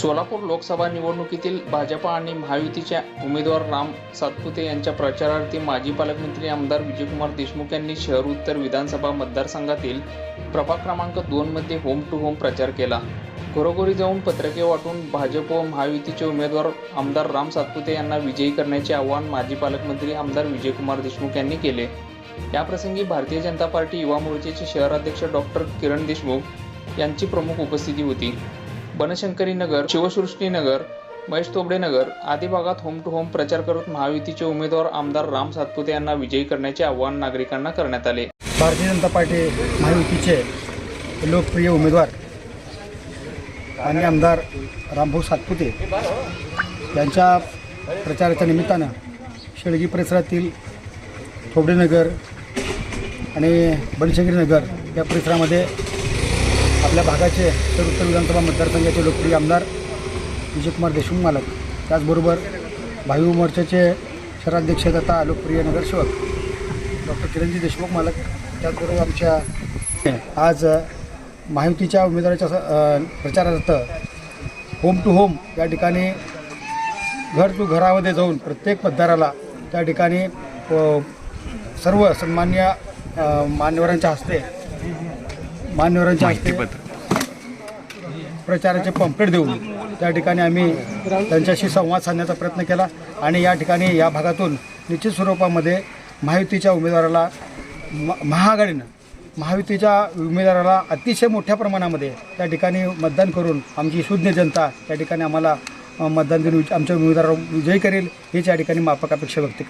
सोलापूर लोकसभा निवडणुकीतील भाजपा आणि महायुतीच्या उमेदवार राम सातपुते यांच्या प्रचारार्थी माजी पालकमंत्री आमदार विजयकुमार देशमुख यांनी शहर उत्तर विधानसभा मतदारसंघातील प्रभाग क्रमांक दोनमध्ये होम टू होम प्रचार केला. घरोघरी जाऊन पत्रके वाटून भाजप व महायुतीचे उमेदवार आमदार राम सातपुते यांना विजयी करण्याचे आवाहन माजी पालकमंत्री आमदार विजयकुमार देशमुख यांनी केले. याप्रसंगी भारतीय जनता पार्टी युवा मोर्चाचे शहराध्यक्ष डॉक्टर किरण देशमुख यांची प्रमुख उपस्थिती होती. बनशंकरी नगर शिवसृष्टी नगर महेश तोबडे नगर आदी भागात होम टू होम प्रचार करत महायुतीचे उमेदवार आमदार राम सातपुते यांना विजयी करण्याचे आवाहन नागरिकांना करण्यात आले. भारतीय जनता पार्टी महायुतीचे लोकप्रिय उमेदवार आणि आमदार रामभाऊ सातपुते यांच्या प्रचाराच्या निमित्तानं शेळगी परिसरातील थोबडेनगर आणि बनशंकरी नगर या परिसरामध्ये आपल्या भागाचे तर उत्तर विधानसभा मतदारसंघाचे लोकप्रिय आमदार विजयकुमार देशमुख मालक त्याचबरोबर भाई मोर्चाचे शहराध्यक्ष तथा लोकप्रिय नगरसेवक डॉक्टर किरणजी देशमुख मालक त्याचबरोबर आमच्या आज महायुतीच्या उमेदवाराच्या प्रचारार्थ होम टू होम या ठिकाणी घर टू घरामध्ये जाऊन प्रत्येक मतदाराला त्या ठिकाणी सर्व सन्मान्य मान्यवरांच्या हस्ते मान्यवरांच्या हस्ते प्रचाराचे पंपलेट देऊन त्या ठिकाणी आम्ही त्यांच्याशी संवाद साधण्याचा प्रयत्न केला आणि या ठिकाणी या भागातून निश्चित स्वरूपामध्ये महायुतीच्या उमेदवाराला म महाआघाडीनं महायुतीच्या उमेदवाराला अतिशय मोठ्या प्रमाणामध्ये त्या ठिकाणी मतदान करून आमची शून्य जनता त्या ठिकाणी आम्हाला मतदान देऊन आमच्या उमेदवाराला विजयी करेल हीच या ठिकाणी मापक अपेक्षा व्यक्त करतो.